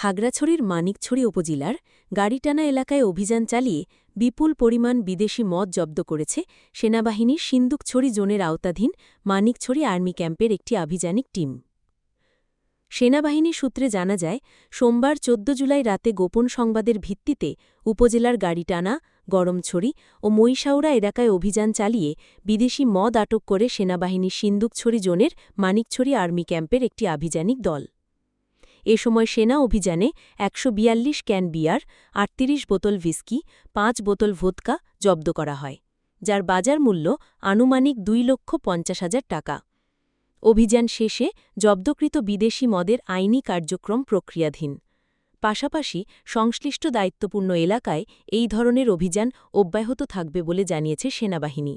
খাগড়াছড়ির মানিকছড়ি উপজেলার গাড়িটানা এলাকায় অভিযান চালিয়ে বিপুল পরিমাণ বিদেশি মদ জব্দ করেছে সেনাবাহিনীর সিন্দুকছড়ি জোনের আওতাধীন মানিকছড়ি আর্মি ক্যাম্পের একটি আভিযানিক টিম। সেনাবাহিনী সূত্রে জানা যায়, সোমবার ১৪ জুলাই রাতে গোপন সংবাদের ভিত্তিতে উপজেলার গাড়িটানা, গরমছড়ি ও মহিষাউড়া এলাকায় অভিযান চালিয়ে বিদেশি মদ আটক করে সেনাবাহিনীর সিন্দুকছড়ি জোনের মানিকছড়ি আর্মি ক্যাম্পের একটি আভিযানিক দল। এ সময় সেনা অভিযানে একশো বিয়াল্লিশ ক্যান বিয়ার, আটত্রিশ বোতল ভিস্কি পাঁচ বোতল ভোদকা জব্দ করা হয়, যার বাজার মূল্য আনুমানিক দুই লক্ষ পঞ্চাশ হাজার টাকা। অভিযান শেষে জব্দকৃত বিদেশি মদের আইনি কার্যক্রম প্রক্রিয়াধীন। পাশাপাশি সংশ্লিষ্ট দায়িত্বপূর্ণ এলাকায় এই ধরনের অভিযান অব্যাহত থাকবে বলে জানিয়েছে সেনাবাহিনী।